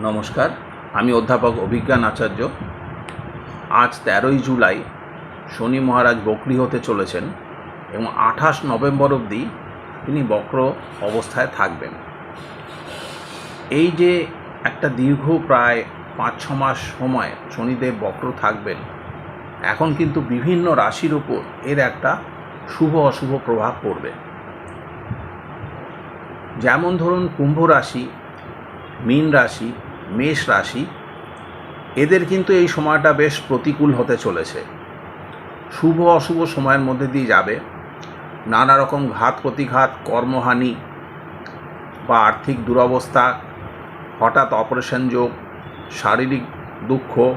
নমস্কার, আমি অধ্যাপক অভিজ্ঞান আচার্য। আজ তেরোই জুলাই শনি মহারাজ বকরি হতে চলেছেন এবং আঠাশ নভেম্বর অবধি তিনি বক্র অবস্থায় থাকবেন। এই যে একটা দীর্ঘ প্রায় পাঁচ ছ মাস সময় শনিদেব বক্র থাকবেন, এখন কিন্তু বিভিন্ন রাশির ওপর এর একটা শুভ অশুভ প্রভাব পড়বে। যেমন ধরুন কুম্ভ রাশি মীন রাশি, মেষ রাশি, এদের কিন্তু এই সময়টা বেশ প্রতিকূল হতে চলেছে। শুভ অশুভ সময়ের মধ্যে দিয়ে যাবে। নানা রকম ঘাত প্রতিঘাত, কর্মহানি বা আর্থিক দুরবস্থা, হঠাৎ অপারেশন যোগ, শারীরিক দুঃখ,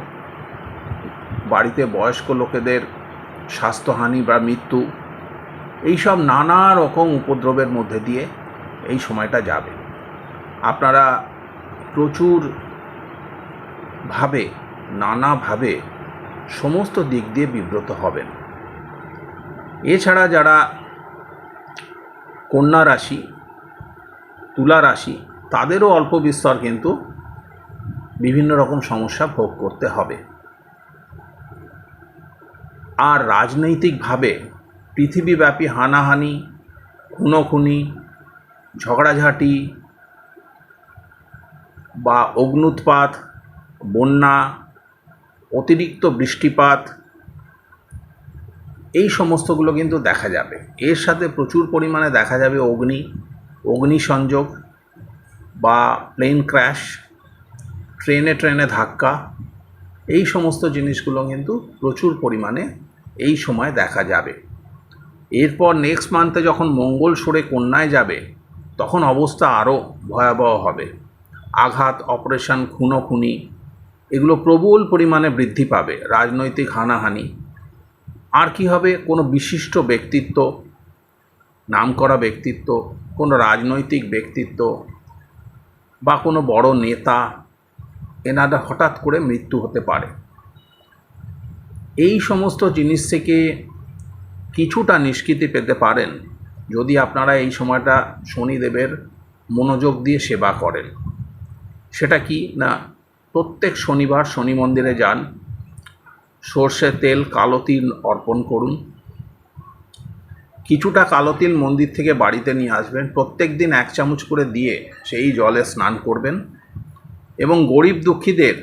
বাড়িতে বয়স্ক লোকেদের স্বাস্থ্যহানি বা মৃত্যু, এইসব নানা রকম উপদ্রবের মধ্যে দিয়ে এই সময়টা যাবে। আপনারা প্রচুর ভাবে নানাভাবে সমস্ত দিক দিয়ে বিব্রত হবেন। এছাড়া যারা কন্যা রাশি, তুলা রাশি, তাদেরও অল্প বিস্তর কিন্তু বিভিন্ন রকম সমস্যা ভোগ করতে হবে। আর রাজনৈতিকভাবে পৃথিবীব্যাপী হানাহানি, খুনোখুনি, ঝগড়াঝাটি বা অগ্নুৎপাত, বন্যা, অতিরিক্ত বৃষ্টিপাত, এই সমস্তগুলো কিন্তু দেখা যাবে। এর সাথে প্রচুর পরিমাণে দেখা যাবে অগ্নি অগ্নিসংযোগ বা প্লেন ক্র্যাশ ট্রেনে ট্রেনে ধাক্কা, এই সমস্ত জিনিসগুলো কিন্তু প্রচুর পরিমাণে এই সময় দেখা যাবে। এরপর নেক্সট মান্থে যখন মঙ্গল সরে কন্যায় যাবে, তখন অবস্থা আরও ভয়াবহ হবে। আঘাত, অপারেশন, খুনোখুনি, এগুলো প্রবল পরিমাণে বৃদ্ধি পাবে, রাজনৈতিক হানাহানি। আর কি হবে? কোনো বিশিষ্ট ব্যক্তিত্ব, নামকরা ব্যক্তিত্ব, কোনো রাজনৈতিক ব্যক্তিত্ব বা কোনো বড় নেতা এনারা হঠাৎ করে মৃত্যু হতে পারে। এই সমস্ত জিনিস থেকে কিছুটা নিষ্কৃতি পেতে পারেন, যদি আপনারা এই সময়টা শনিদেবের মনোযোগ দিয়ে সেবা করেন। সেটা কি? না, প্রত্যেক শনিবার শনি মন্দিরে যান, সর্ষে তেল, কালো তিল অর্পণ করুন। কিছুটা কালো তিল মন্দির থেকে বাড়িতে নিয়ে আসবেন। প্রত্যেক দিন এক চামচ করে দিয়ে সেই জলে স্নান করবেন এবং গরিব দুঃখীদের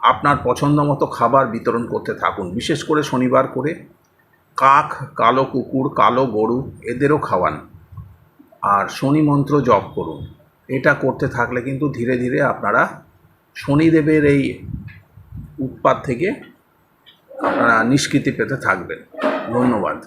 আপনার পছন্দ মতো খাবার বিতরণ করতে থাকুন। বিশেষ করে শনিবার করে কাক, কালো কুকুর, কালো গরু, এদেরও খাওয়ান। আর শনি মন্ত্র জপ করুন। এটা করতে থাকলে কিন্তু ধীরে ধীরে আপনারা শনিদেবের এই উৎপাত থেকে আপনারা নিষ্কৃতি পেতে থাকবেন। ধন্যবাদ।